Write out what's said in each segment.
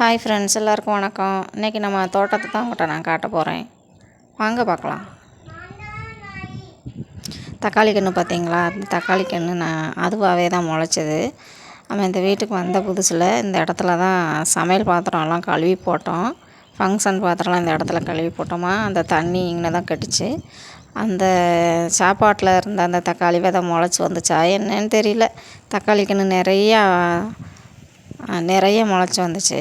Hi friends எல்லாருக்கும் வணக்கம். இன்றைக்கி நம்ம தோட்டத்தை தான் உங்கள்கிட்ட நான் காட்ட போகிறேன் வாங்க பார்க்கலாம். தக்காளி கன்று பார்த்தீங்களா? அந்த தக்காளி கன்று நான் அதுவாகவே தான் முளைச்சது. நம்ம இந்த வீட்டுக்கு வந்த புதுசில் இந்த இடத்துல தான் சமையல் பாத்திரம்லாம் கழுவி போட்டோம். ஃபங்க்ஷன் பாத்திரம்லாம் இந்த இடத்துல கழுவி போட்டோமா? அந்த தண்ணி இங்கே தான் கட்டுச்சு. அந்த சாப்பாட்டில் இருந்த அந்த தக்காளி விதை முளைச்சி வந்துச்சா? என்னன்னு தெரியல. தக்காளி கன்று நிறையா நிறைய முளைச்சி வந்துச்சு.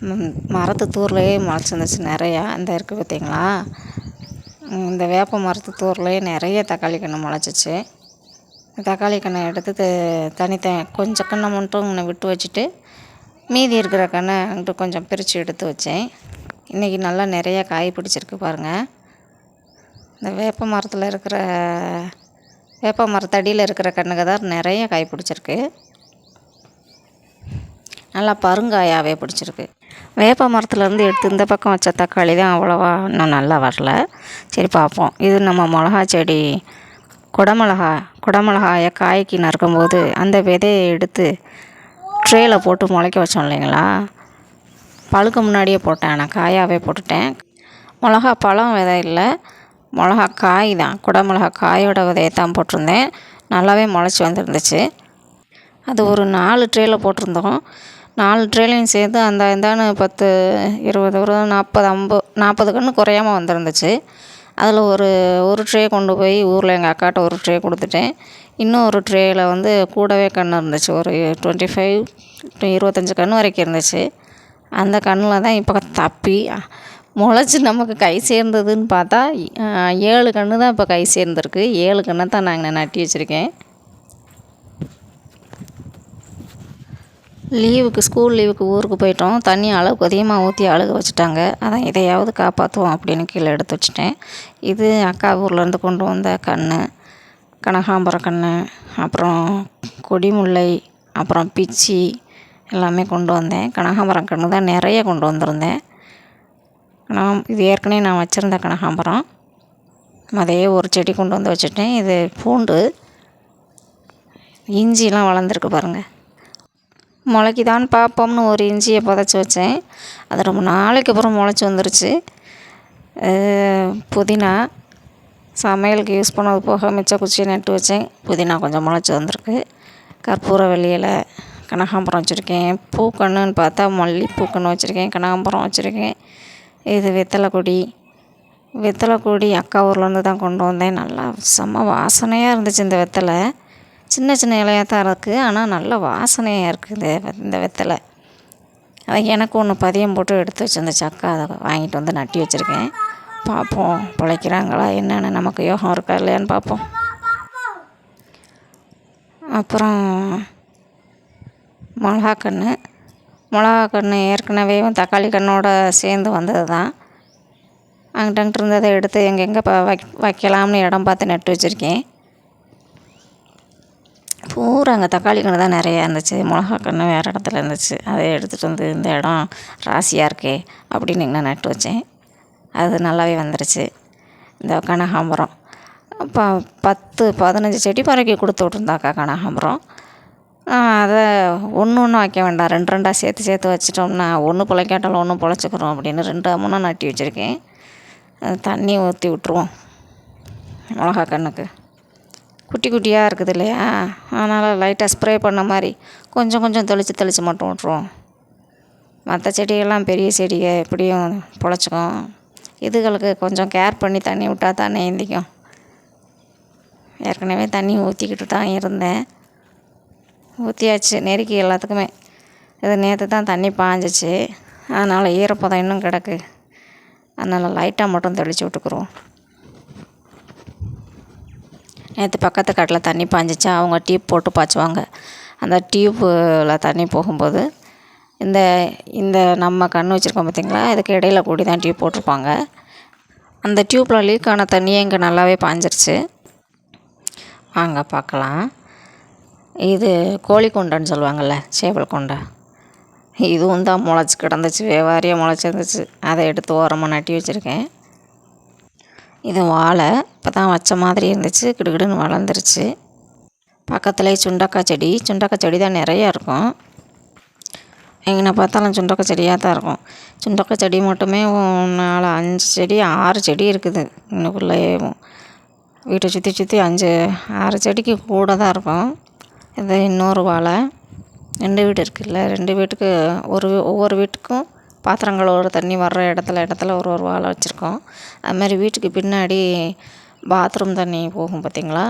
மரத்து தூர்லேயே முளைச்சிருந்துச்சு நிறையா. இந்த இருக்குது பார்த்தீங்களா இந்த வேப்ப மரத்து தூர்லேயே நிறைய தக்காளி கன்று முளைச்சிச்சு. தக்காளி கண்ணை எடுத்து த- தனித்த கொஞ்சம் கண்ணை மட்டும் இங்கே விட்டு வச்சுட்டு மீதி இருக்கிற கண்ணை அங்கிட்டு கொஞ்சம் பிரித்து எடுத்து வச்சேன். இன்றைக்கி நல்லா நிறைய காய் பிடிச்சிருக்கு பாருங்கள் இந்த வேப்ப மரத்தில் இருக்கிற வேப்ப மரத்தடியில் இருக்கிற கண்ணுக்கு தான் நிறைய காய் பிடிச்சிருக்கு. நல்லா பருங்காயாகவே பிடிச்சிருக்கு. வேப்ப மரத்துலேருந்து எடுத்து இந்த பக்கம் வச்ச தக்காளி தான் அவ்வளோவா இன்னும் நல்லா வரல. சரி பார்ப்போம். இது நம்ம மிளகா செடி. குடமிளகா குடமிளகாயை காய்க்கு நறுக்கும்போது அந்த விதையை எடுத்து ட்ரேயில் போட்டு முளைக்க வச்சோம் இல்லைங்களா? பழுக்க முன்னாடியே போட்டேன். நான் காயாகவே போட்டுட்டேன். மிளகா பழம் விதை இல்லை. மிளகா காய் தான். குடமிளகா காயோட விதையை தான் போட்டிருந்தேன். நல்லாவே முளைச்சி வந்துருந்துச்சு. அது ஒரு நாலு ட்ரேயில் போட்டிருந்தோம். நாலு ட்ரேலையும் சேர்த்து அந்த இந்தான்னு பத்து இருபது ஒரு நாற்பது ஐம்பது நாற்பது கன்று குறையாம வந்துருந்துச்சு. அதில் ஒரு ஒரு ட்ரே கொண்டு போய் ஊரில் எங்கள் அக்காட்ட ஒரு ட்ரே கொடுத்துட்டேன். இன்னும் ஒரு ட்ரேயில் வந்து கூடவே கன்று இருந்துச்சு. ஒரு டுவெண்ட்டி ஃபைவ் டு இருபத்தஞ்சி கன்று வரைக்கும் இருந்துச்சு. அந்த கண்ணில் தான் இப்போ தப்பி முளைச்சி நமக்கு கை சேர்ந்ததுன்னு பார்த்தா ஏழு கன்று தான் இப்போ கை சேர்ந்துருக்கு. ஏழு கன்று தான் நாங்கள் நட்டி வச்சுருக்கேன். லீவுக்கு ஸ்கூல் லீவுக்கு ஊருக்கு போயிட்டோம். தண்ணி அளவுக்கு அதிகமாக ஊற்றி அழுக வச்சுட்டாங்க. அதான் இதையாவது காப்பாற்றுவோம் அப்படின்னு கீழே எடுத்து வச்சுட்டேன். இது அக்கா ஊர்லேருந்து கொண்டு வந்த கன்று கனகாம்பரம் கன்று அப்புறம் கொடிமுல்லை அப்புறம் பிச்சி எல்லாமே கொண்டு வந்தேன். கனகாம்பரம் கன்று தான் நிறைய கொண்டு வந்திருந்தேன். நான் இது ஏற்கனவே நான் வச்சுருந்த கனகாம்பரம். அதே ஒரு செடி கொண்டு வந்து வச்சுட்டேன். இது பூண்டு. இஞ்சிலாம் வளர்ந்துருக்கு பாருங்கள் முளைக்குதான் பார்ப்போம்னு ஒரு இஞ்சியை புதைச்சி வச்சேன். அது ரொம்ப நாளைக்கு அப்புறம் முளைச்சி வந்துருச்சு. புதினா சமையலுக்கு யூஸ் பண்ணது போக மிச்ச குச்சியை நட்டு வச்சேன். புதினா கொஞ்சம் முளைச்சி வந்திருக்கு. கற்பூர வெளியில் கனகாம்பரம் வச்சுருக்கேன். பூக்கன்றுன்னு பார்த்தா மல்லிப்பூ கன்று வச்சுருக்கேன். கனகாம்பரம் வச்சுருக்கேன். இது வெத்தலை கொடி வெத்தலை கொடி அக்கா ஊர்லேருந்து தான் கொண்டு வந்தேன். நல்லா செம்ம வாசனையாக இருந்துச்சு இந்த வெத்தலை. சின்ன சின்ன இலையாக தான் இருக்குது ஆனால் நல்ல வாசனையாக இருக்குது இந்த வெத்தலை. அதை எனக்கு ஒன்று பதியம் போட்டு எடுத்து வச்சிருந்த அக்கா அதை வாங்கிட்டு வந்து நட்டி வச்சுருக்கேன். பார்ப்போம் பிழைக்கிறாங்களா என்னென்னு. நமக்கு யோகம் இருக்கா இல்லையான்னு பார்ப்போம். அப்புறம் மிளகா கன்று மிளகா கன்று ஏற்கனவே தக்காளி கண்ணோட சேர்ந்து வந்தது தான். அங்கிட்ட அங்கிட்டு இருந்ததை எடுத்து எங்கெங்கே வைக் வைக்கலாம்னு இடம் பார்த்து நட்டு வச்சுருக்கேன். பூரா அங்கே தக்காளி கன்று தான் நிறையா இருந்துச்சு. மிளகா கன்று வேறு இடத்துல இருந்துச்சு. அதை எடுத்துகிட்டு வந்து இந்த இடம் ராசியாக இருக்கே அப்படின்னு இங்கே நட்டு வச்சேன். அது நல்லாவே வந்துருச்சு. இந்த கனகாம்பரம். ப பத்து பதினஞ்சு செடி பறக்கி கொடுத்து விட்ருந்தாக்கா கனகாம்பரம். அதை ஒன்று ஒன்று வைக்க வேண்டாம். ரெண்டு ரெண்டாக சேர்த்து சேர்த்து வச்சிட்டோம்னா ஒன்று பிழைக்காட்டாலும் ஒன்று பிழைச்சிக்கிறோம் அப்படின்னு ரெண்டு மூணாக நட்டி வச்சுருக்கேன். தண்ணி ஊற்றி விட்ருவோம் மிளகா கண்ணுக்கு. குட்டி குட்டியாக இருக்குது இல்லையா? அதனால் லைட்டாக ஸ்ப்ரே பண்ண மாதிரி கொஞ்சம் கொஞ்சம் தெளித்து தெளித்து மட்டும் விட்ருவோம் மற்ற செடியெல்லாம் பெரிய செடியை எப்படியும் பொழைச்சிக்கும். இதுகளுக்கு கொஞ்சம் கேர் பண்ணி தண்ணி விட்டால் தானே எந்திக்கும். ஏற்கனவே தண்ணி ஊற்றிக்கிட்டு தான் இருந்தேன். ஊற்றியாச்சு நெருக்கி எல்லாத்துக்குமே. இது நேற்று தான் தண்ணி பாஞ்சிச்சு. அதனால் ஈரப்பதம் இன்னும் கிடக்கு. அதனால் லைட்டாக மட்டும் தெளித்து விட்டுக்குருவோம். நேற்று பக்கத்து காட்டில் தண்ணி பாஞ்சிச்சா. அவங்க டியூப் போட்டு பாய்ச்சுவாங்க. அந்த டியூப்பில் தண்ணி போகும்போது இந்த இந்த நம்ம கண் வச்சுருக்கோம் பார்த்திங்களா இதுக்கு இடையில கூடி தான் டியூப் போட்டிருப்பாங்க. அந்த டியூப்பில் லீக் ஆன தண்ணியே இங்கே நல்லாவே பாஞ்சிருச்சு. வாங்க பார்க்கலாம். இது கோழி கொண்டைன்னு சொல்லுவாங்கள்ல சேவல் கொண்டை. இதுவும் தான் முளைச்சி கிடந்துச்சு. வேவாரியாக முளைச்சிருந்துச்சு. அதை எடுத்து ஓரமாக நட்டி வச்சுருக்கேன். இது வாழை. இப்போ தான் வச்ச மாதிரி இருந்துச்சு. கிடுகிடுன்னு வளர்ந்துருச்சு. பக்கத்துலேயே சுண்டக்காய் செடி. சுண்டக்காய் செடி தான் நிறையா இருக்கும். எங்கே பார்த்தாலும் சுண்டக்காய் செடியாக தான் இருக்கும். சுண்டக்காய் செடி மட்டுமே நாலு அஞ்சு செடி ஆறு செடி இருக்குது. இன்னுக்குள்ளேயே வீட்டை சுற்றி சுற்றி அஞ்சு ஆறு செடிக்கு கூட தான் இருக்கும். இது இன்னொரு வாழை. ரெண்டு வீடு இருக்குல்ல. ரெண்டு வீட்டுக்கு ஒரு ஒவ்வொரு வீட்டுக்கும் பாத்திரம் கழுவுற தண்ணி வர்ற இடத்துல இடத்துல ஒரு ஒரு வாழை வச்சுருக்கோம். அதுமாதிரி வீட்டுக்கு பின்னாடி பாத்ரூம் தண்ணி போகும் பார்த்திங்களா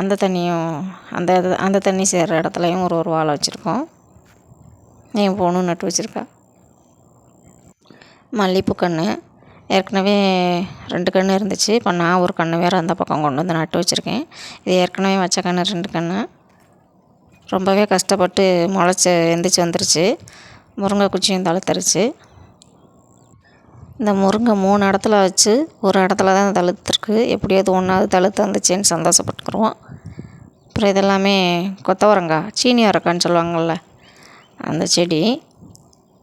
அந்த தண்ணியும் அந்த இது அந்த தண்ணி சேர்கிற இடத்துலையும் ஒரு ஒரு வாழை வச்சுருக்கோம். என் பொண்ணு நட்டு வச்சுருக்கா. மல்லிகைப்பூ கன்று ஏற்கனவே ரெண்டு கன்று இருந்துச்சு. இப்போ நான் ஒரு கன்று வேறு அந்த பக்கம் கொண்டு வந்து நட்டு வச்சுருக்கேன். இது ஏற்கனவே வச்ச கன்று ரெண்டு கன்று ரொம்பவே கஷ்டப்பட்டு முளைச்சி எந்திரிச்சு வந்துருச்சு. முருங்கை குச்சியும் தளர்த்துருச்சு. இந்த முருங்கை மூணு இடத்துல வச்சு ஒரு இடத்துல தான் தழுத்துருக்கு. எப்படியாவது ஒன்றாவது தழுத்து வந்துச்சேன்னு சந்தோஷப்பட்டுக்குருவோம். அப்புறம் இதெல்லாமே கொத்தவரங்காய் சீனி வரக்கான்னு சொல்லுவாங்கள்ல அந்த செடி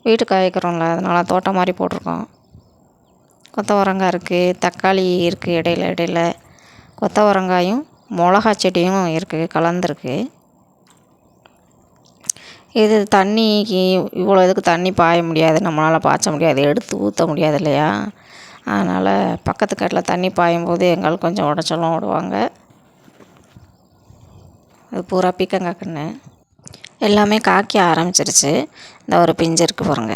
வீட்டு காய்க்கிறோம்ல அதனால் தோட்டம் மாதிரி போட்டிருக்கோம். கொத்தவரங்காய் இருக்குது தக்காளி இருக்குது இடையில இடையில. கொத்தவரங்காயும் மிளகா செடியும் இருக்குது கலந்துருக்கு. இது தண்ணிக்கு இவ்வளோ இதுக்கு தண்ணி பாய முடியாது. நம்மளால் பாய்ச்ச முடியாது. எடுத்து ஊற்ற முடியாது இல்லையா? அதனால் பக்கத்து காட்டில் தண்ணி பாயும் போது எங்களுக்கு கொஞ்சம் உடச்சலும் விடுவாங்க அது பூரா பீக்கங்காய் கன்று எல்லாமே காய்க்க ஆரம்பிச்சிருச்சு. இந்த ஒரு பிஞ்சு இருக்குது பாருங்க.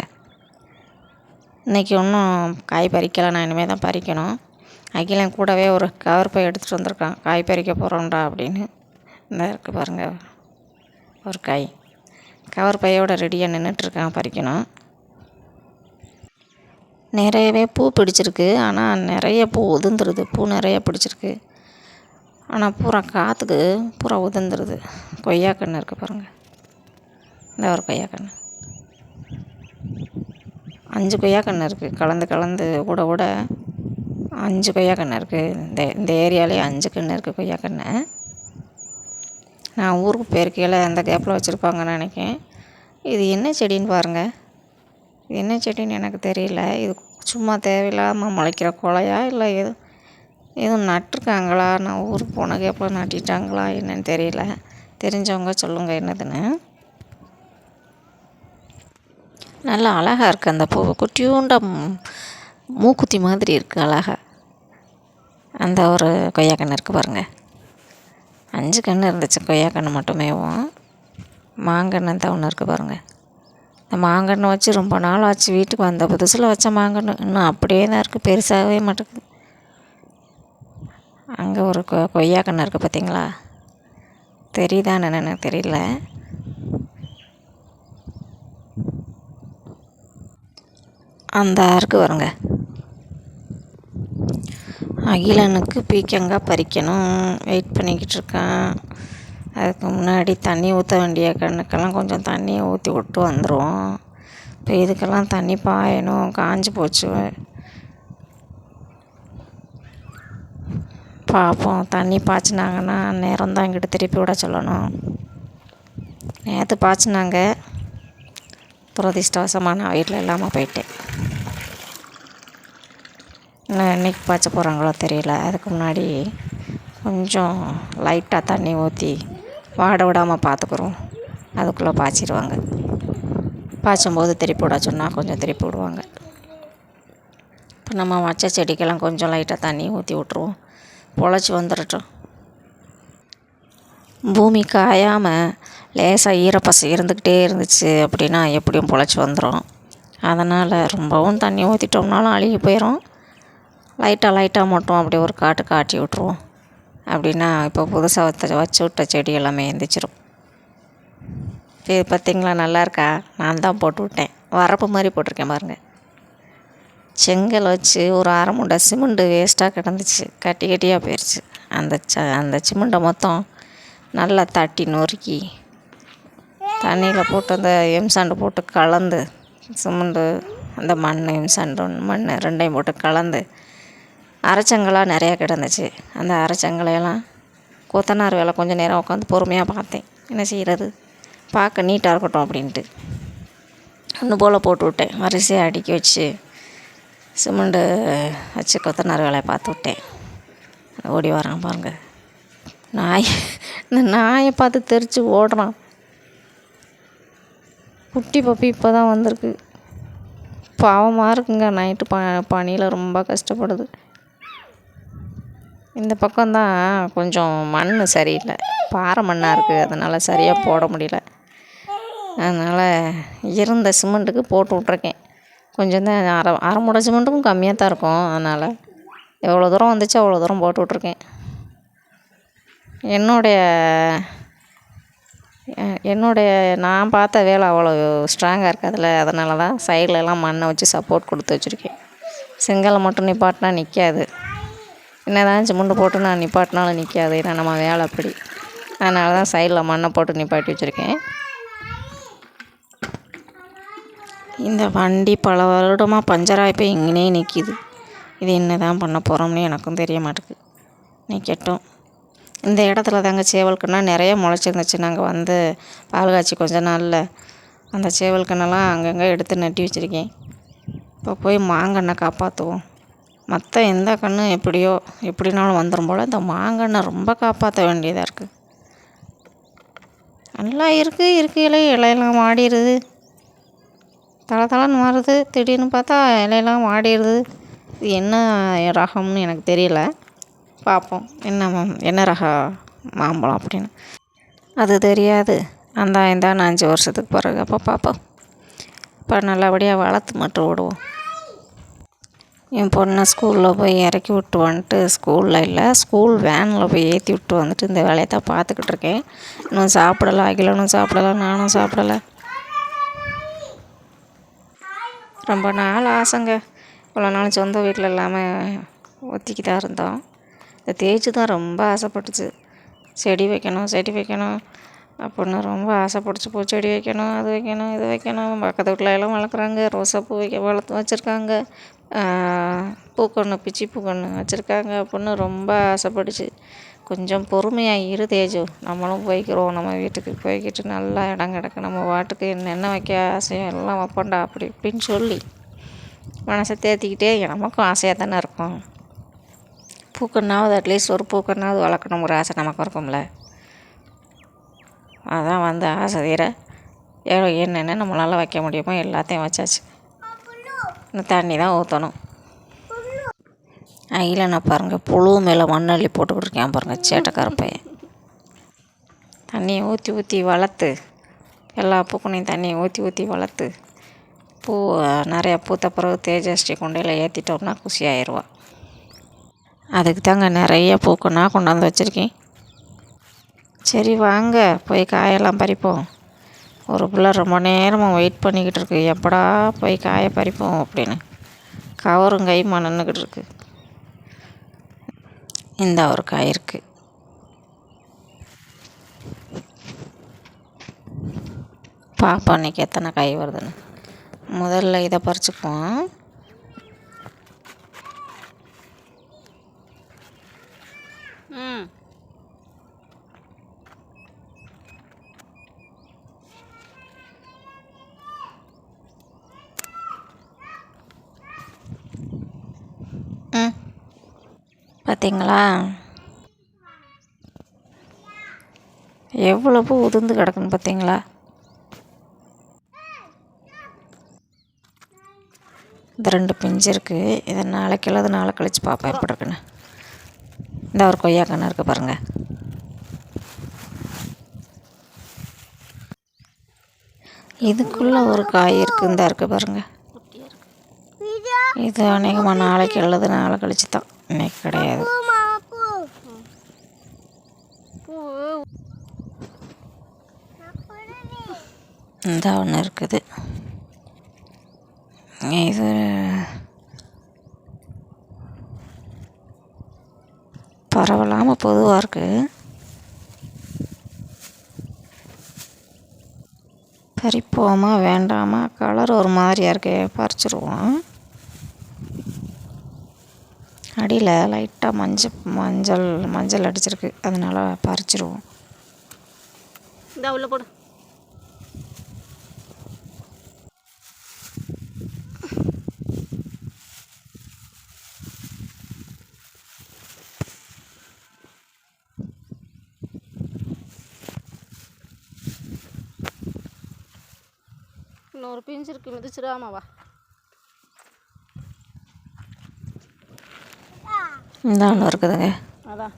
இன்றைக்கி ஒன்றும் காய் பறிக்கலை. நான் இனிமேல் தான் பறிக்கணும். அகிலன் கூடவே ஒரு கவர் போய் எடுத்துகிட்டு வந்திருக்கான். காய் பறிக்க போகிறோம்டா அப்படின்னு. இந்த இருக்குது பாருங்கள் ஒரு காய். கவர் பையோட ரெடியாக நின்றுட்டுருக்கான் பறிக்கணும். நிறையவே பூ பிடிச்சிருக்கு. ஆனால் நிறைய பூ உதிர்ந்துருது. பூ நிறைய பிடிச்சிருக்கு. ஆனால் பூரா காற்றுக்கு பூரா உதிர்ந்துருது. கொய்யாக்கன்று இருக்குது பாருங்கள் இந்த ஒரு கொய்யாக்கன்று அஞ்சு கொய்யாக்கன்று இருக்குது கலந்து கலந்து கூட கூட அஞ்சு கொய்யா கன்று இருக்குது இந்த இந்த ஏரியாலே அஞ்சு கன்று இருக்குது கொய்யா கன்று நான் ஊருக்கு போயிருக்கையில் அந்த கேப்பில் வச்சுருப்பாங்கன்னு நினைக்கேன் இது என்ன செடின்னு பாருங்கள் இது என்ன செடின்னு எனக்கு தெரியல. இது சும்மா தேவையில்லாமல் முளைக்கிற குலையா இல்லை எதுவும் எதுவும் நட்டிருக்காங்களா? நான் ஊருக்கு போன கேப்பில் நட்டிட்டாங்களா என்னன்னு தெரியல. தெரிஞ்சவங்க சொல்லுங்கள் என்னதுன்னு. நல்லா அழகாக இருக்குது அந்த பூ குட்டியூண்ட மூக்குத்தி மாதிரி இருக்குது அழகாக அந்த ஒரு கொய்யா கன்று இருக்குது பாருங்கள் அஞ்சு கன்று இருந்துச்சு. கொய்யா கன்று மட்டுமேவும் மாங்கன்று தான் ஒன்று இருக்குது பாருங்கள் இந்த மாங்கன்று வச்சு ரொம்ப நாள் ஆச்சு வீட்டுக்கு வந்த புதுசில் வச்ச மாங்கன்று இன்னும் அப்படியே தான் இருக்குது பெருசாகவே மாட்டேங்குது. அங்கே ஒரு கொ கொய்யா கன்று இருக்குது பார்த்தீங்களா தெரியுதான்னு எனக்கு தெரியல. அந்த ஆருக்கு வருங்க. அகிலனுக்கு பீக்கங்காய் பறிக்கணும். வெயிட் பண்ணிக்கிட்டு இருக்கேன். அதுக்கு முன்னாடி தண்ணி ஊற்ற வேண்டிய கண்ணுக்கெல்லாம் கொஞ்சம் தண்ணியை ஊற்றி விட்டு வந்துடுவோம் இப்போ இதுக்கெல்லாம் தண்ணி பாயணும் காஞ்சி போச்சு. பார்ப்போம் தண்ணி பாய்ச்சினாங்கன்னா நேரம் தான் இங்கிட்டு திருப்பி விட சொல்லணும். நேற்று பாய்ச்சினாங்க. துரதிஷ்டவசமாக நான் வீட்டில் இல்லாமல் போயிட்டேன் இன்னும் என்றைக்கு பாய்ச்ச போகிறாங்களோ தெரியல. அதுக்கு முன்னாடி கொஞ்சம் லைட்டாக தண்ணி ஊற்றி வாட விடாமல் பார்த்துக்குறோம். அதுக்குள்ளே பாய்ச்சிடுவாங்க. பாய்ச்சும்போது திருப்பி விட சொன்னால் கொஞ்சம் திருப்பி விடுவாங்க இப்போ நம்ம வச்ச செடிக்கெல்லாம் கொஞ்சம் லைட்டாக தண்ணி ஊற்றி விட்ருவோம் பொழைச்சி வந்துடட்டும் பூமி காயாமல் லேசாக ஈரப்பசை இருந்துக்கிட்டே இருந்துச்சு அப்படின்னா எப்படியும் பொழைச்சி வந்துடும் அதனால் ரொம்பவும் தண்ணி ஊற்றிட்டோம்னாலும் அழுகி போயிடும் லைட்டாக லைட்டாக மட்டும் அப்படி ஒரு காட்டு காட்டி விட்ருவோம் அப்படின்னா இப்போ புதுசாக வச்ச வச்சு விட்ட செடி எல்லாமே எந்திரிச்சிரும். இது பார்த்திங்களா? நல்லா இருக்கா? நான் தான் போட்டு விட்டேன். வரப்பு மாதிரி போட்டிருக்கேன் பாருங்கள் செங்கல் வச்சு ஒரு அரை முண்டை சிமெண்ட்டு வேஸ்ட்டாக கிடந்துச்சு. கட்டி கட்டியாக போயிடுச்சு அந்த ச அந்த சிமெண்ட்டை மொத்தம் நல்லா தட்டி நொறுக்கி தண்ணியில் போட்டு அந்த எம்சாண்டு போட்டு கலந்து சிமெண்ட்டு அந்த மண் எம்சாண்டு மண் ரெண்டையும் போட்டு கலந்து அரைச்சங்களாக நிறையா கிடந்துச்சு. அந்த அரைச்சங்கலையெல்லாம் கொத்தனார் வேலை கொஞ்சம் நேரம் உட்காந்து பொறுமையாக பார்த்தேன். என்ன செய்கிறது பார்க்க நீட்டாக இருக்கட்டும் அப்படின்ட்டு. ஒன்று போல் போட்டு விட்டேன். வரிசையாக அடுக்கி வச்சு சிமெண்ட்டு வச்சு கொத்தனார் வேலையை பார்த்து விட்டேன். ஓடி வரான் பாருங்கள் நாய் இந்த நாயை பார்த்து தெரித்து ஓடுறான். குட்டி பப்பி இப்போ தான் வந்திருக்கு. பாவமாக இருக்குங்க. நைட்டு ப பனியில் ரொம்ப கஷ்டப்படுது. இந்த பக்கம்தான் கொஞ்சம் மண் சரியில்லை. பாறை மண்ணாக இருக்குது அதனால் சரியாக போட முடியல. அதனால் இருந்த சிமெண்ட்டுக்கு போட்டு விட்ருக்கேன் கொஞ்சம் தான் அரை அரை மூடை சிமெண்ட்டுக்கும் கம்மியாக தான் இருக்கும். அதனால் எவ்வளோ தூரம் வந்துச்சு அவ்வளோ தூரம் போட்டு விட்ருக்கேன் என்னுடைய என்னுடைய நான் பார்த்த வேலை அவ்வளோ ஸ்ட்ராங்காக இருக்காதுல்ல அதனால தான் சைடில் எல்லாம் மண்ணை வச்சு சப்போர்ட் கொடுத்து வச்சுருக்கேன். செங்கலை மட்டும் நிப்பாட்டினா நிற்காது என்னதான் சிமெண்ட் போட்டு நான் நிப்பாட்டினாலும் நிற்காது ஏன்னா நம்ம வேலை அப்படி. அதனால தான் சைடில் மண்ணை போட்டு நிப்பாட்டி வச்சுருக்கேன். இந்த வண்டி பல வருடமாக பஞ்சராகி போய் இங்கனே நிற்கிது இது என்ன தான் பண்ண போகிறோம்னு எனக்கும் தெரிய மாட்டேங்குது நிற்கட்டும் இந்த இடத்துல தாங்க சேவல்கண்ணா நிறைய முளைச்சிருந்துச்சு. நாங்கள் வந்து பால் காய்ச்சி கொஞ்ச நாளில் அந்த சேவல் கண்ணெல்லாம் அங்கங்கே எடுத்து நட்டி வச்சுருக்கேன். இப்போ போய் மாங்கண்ணை காப்பாற்றுவோம். மற்ற எந்த கண்ணும் எப்படியோ எப்படினாலும் வந்துடும் போல் இந்த மாங்கன்று ரொம்ப காப்பாற்ற வேண்டியதாக இருக்குது நல்லா இருக்குது இருக்கையிலே இலையெல்லாம் மாடிடுது தலை தலைன்னு மாறுது திடீர்னு பார்த்தா இலையெல்லாம் மாடிடுது இது என்ன ரகம்னு எனக்கு தெரியல. பார்ப்போம் என்ன என்ன ரக மாம்பழம் அப்படின்னு. அது தெரியாது. அந்த இந்த அஞ்சு வருஷத்துக்கு பிறகு அப்போ பார்ப்போம். இப்போ நல்லபடியாக வளர்த்து மட்டும் விடுவோம் என் பொண்ணை ஸ்கூலில் போய் இறக்கி விட்டு வந்துட்டு ஸ்கூலில் இல்லை ஸ்கூல் வேனில் போய் ஏற்றி விட்டு வந்துட்டு இந்த வேலையை தான் பார்த்துக்கிட்டு இருக்கேன். இன்னும் சாப்பிடலை அகிலனும் சாப்பிடலை நானும் சாப்பிடல. ரொம்ப நாள் ஆசைங்க. இவ்வளோ நாள் சொந்த வீட்டில் இல்லாமல் ஒத்திக்கு தான் இருந்தோம். இந்த தேய்ச்சி தான் ரொம்ப ஆசைப்பட்டுச்சு. செடி வைக்கணும் செடி வைக்கணும். அப்படின்னு ரொம்ப ஆசைப்பட்டுச்சு. பூச்செடி வைக்கணும் அது வைக்கணும் இது வைக்கணும். பக்கத்து வீட்டில் எல்லாம் வளர்க்குறாங்க. ரோசா பூ வைக்க வளர்த்து வச்சுருக்காங்க. பூக்கொன்று பிச்சி பூக்கொன்று வச்சுருக்காங்க அப்புடின்னு ரொம்ப ஆசைப்பட்டுச்சு கொஞ்சம் பொறுமையாக இரு தேஜு. நம்மளும் போய்க்கிறோம். நம்ம வீட்டுக்கு போய்க்கிட்டு நல்லா இடம் கிடக்கு. நம்ம வாட்டுக்கு என்னென்ன வைக்க ஆசையோ எல்லாம் வைப்போண்டா அப்படி இப்படின்னு சொல்லி மனசை தேத்திக்கிட்டே நமக்கும் ஆசையாக தானே இருக்கும். பூக்கன்னாவது அட்லீஸ்ட் ஒரு பூக்கண்ணாவது வளர்க்கணுங்கிற ஆசை நமக்கு இருக்கும்ல. அதான் வந்து ஆசை தீர என்னென்ன நம்மளால் வைக்க முடியுமோ எல்லாத்தையும் வச்சாச்சு. தண்ணி தான் ஊற்றணும் அகில நான் பாருங்கள் புழு மேலே மண்ணள்ளி போட்டுக்கிட்டு இருக்கேன் பாருங்கள் சேட்டைக்கார பையன். தண்ணியை ஊற்றி ஊற்றி வளர்த்து எல்லா பூக்களையும் தண்ணியை ஊற்றி ஊற்றி வளர்த்து பூ நிறையா பூத்த பிறகு தேஜஸ்ரீ கொண்டையில் ஏற்றிட்டோம்னா குஷி அதுக்கு தாங்க நிறைய நான் கொண்டாந்து வச்சுருக்கேன். சரி வாங்க போய் காயெல்லாம் பறிப்போம். ஒரு பிள்ளை ரொம்ப நேரமாக வெயிட் பண்ணிக்கிட்டு இருக்கு. எப்படா போய் காயை பறிப்போம் அப்படின்னு. கவரும் கைமா நின்றுக்கிட்டு இருக்கு. இந்த ஒரு காய் இருக்குது பார்ப்போம் அன்னைக்கு எத்தனை காய் வருதுன்னு. முதல்ல இதை பறிச்சுக்குவோம். பார்த்தீங்களா? எவ்வளோ பூ உதிர்ந்து கிடக்குன்னு பார்த்தீங்களா? இந்த ரெண்டு பிஞ்சு இருக்குது இதை நாளைக்கு இல்லாத நாளை கழித்து பார்ப்பேன் எப்படி இருக்குன்னு. இந்த ஒரு கொய்யா கன்று இருக்குது பாருங்கள் இதுக்குள்ளே ஒரு காய் இருக்குது இந்த இருக்குது பாருங்கள் இது அநேகமாக நாளைக்கு அல்லது நாளை கழிச்சு தான் இன்னைக்கு கிடையாது. இந்த ஒன்று இருக்குது. இது பரவலாமல் பொதுவாக இருக்குது பறிப்போமா வேண்டாமா? கலர் ஒரு மாதிரியாக இருக்கே பறிச்சிருவோம். அடியில் லைட்டாக மஞ்சள் மஞ்சள் மஞ்சள் அடிச்சிருக்கு. அதனால் பறிச்சிருவோம். இந்த உள்ள போடு. இன்னொரு பிஞ்சு இருக்கு மிதிச்சிடாமாவா இந்த ஒன்று இருக்குதுங்க. அதான்.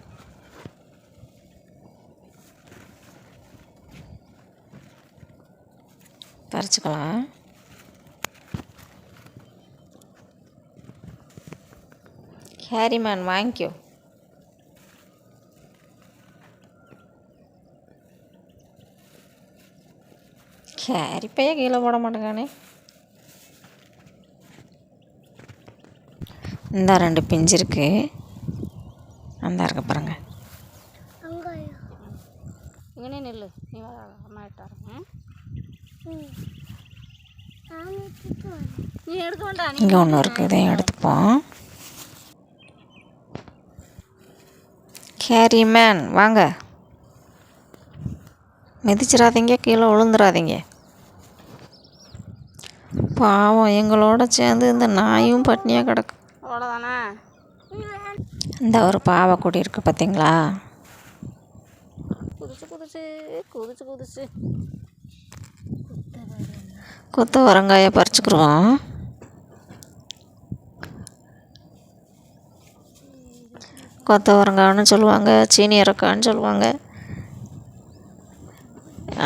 பறிச்சுக்கலாம். கேரிமேன் வாங்கிக்கோ கேரி பைய கீழே போட மாட்டேங்கானே இந்த ரெண்டு பிஞ்சு இருக்கு. அந்த இருக்க பாருங்க இங்கனே நில்லு. நீ வர அம்மா? நீ வேண்டாம். நீ இங்கே ஒன்று இருக்குது இதையும் எடுத்துப்போம். கேரி மேன் வாங்க. மிதிச்சிடாதீங்க. கீழே விழுந்துடாதீங்க பாவம் எங்களோட சேர்ந்து இந்த நாயும் பட்னியாக கிடக்கு. அவ்வளோதானே இந்த ஒரு பாவக்குடி இருக்குது பார்த்தீங்களா குதிச்சு குதிச்சு குதிச்சு குதிச்சு. கொத்த வரங்காயை பறிச்சுக்குருவோம். கொத்த வரங்கான்னு சொல்லுவாங்க சீனி இறக்கான்னு சொல்லுவாங்க.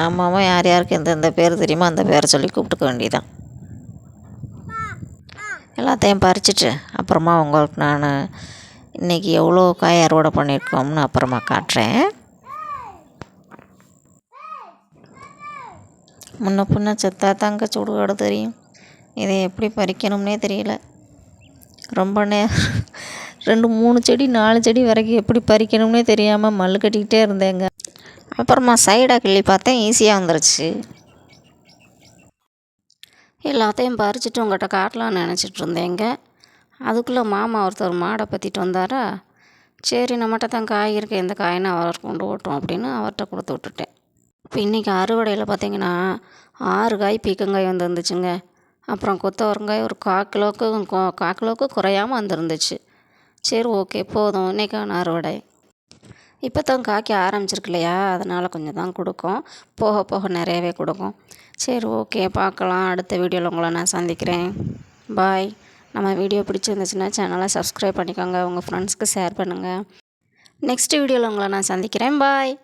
ஆமாம் யார் யாருக்கு எந்தெந்த பேர் தெரியுமோ அந்த பேரை சொல்லி கூப்பிட்டுக்க வேண்டியதான் எல்லாத்தையும் பறிச்சிட்டு அப்புறமா உங்களுக்கு நான் இன்றைக்கி எவ்வளோ காய் அறுவடை பண்ணியிருக்கோம்னு அப்புறமா காட்டுறேன். முன்ன பின்ன செத்தா தாங்க சுடுகாடு தெரியும். இதை எப்படி பறிக்கணும்னே தெரியல. ரொம்ப நேரம் ரெண்டு மூணு செடி நாலு செடி வரைக்கும் எப்படி பறிக்கணும்னே தெரியாமல் மல்லு கட்டிக்கிட்டே இருந்தேங்க. அப்புறமா சைடாக கிள்ளி பார்த்தேன் ஈஸியாக வந்துருச்சு. எல்லாத்தையும் பறிச்சுட்டு உங்கள்கிட்ட காட்டலாம்னு நினச்சிட்டு இருந்தேங்க. அதுக்குள்ளே மாமா ஒருத்தர் மாடை பற்றிட்டு வந்தாரா? சரி நம்மகிட்ட தான் காய் இருக்கு எந்த காயின்னு அவர் கொண்டு ஓட்டும் அப்படின்னு அவர்கிட்ட கொடுத்து விட்டுட்டேன். இப்போ இன்றைக்கி அறுவடையில் பார்த்தீங்கன்னா ஆறு காய் பீக்கங்காய் வந்துருந்துச்சுங்க. அப்புறம் கொத்தவரங்காய் ஒரு கால் கிலோவுக்கு கொ- கால் கிலோவுக்கு குறையாமல் வந்துருந்துச்சு. சரி ஓகே போதும் இன்றைக்கான அறுவடை. இப்போ தான் காய்க்க ஆரம்பிச்சிருக்கு இல்லையா? அதனால் கொஞ்சம் தான் கொடுக்கும். போக போக நிறையவே கொடுக்கும். சரி ஓகே பார்க்கலாம். அடுத்த வீடியோவில் உங்களை நான் சந்திக்கிறேன். பாய். நம்ம வீடியோ பிடிச்சிருந்துச்சுன்னா சேனலை சப்ஸ்கிரைப் பண்ணிக்கோங்க. உங்கள் ஃப்ரெண்ட்ஸ்க்கு ஷேர் பண்ணுங்கள் நெக்ஸ்ட் வீடியோவில் உங்களை நான் சந்திக்கிறேன். பாய்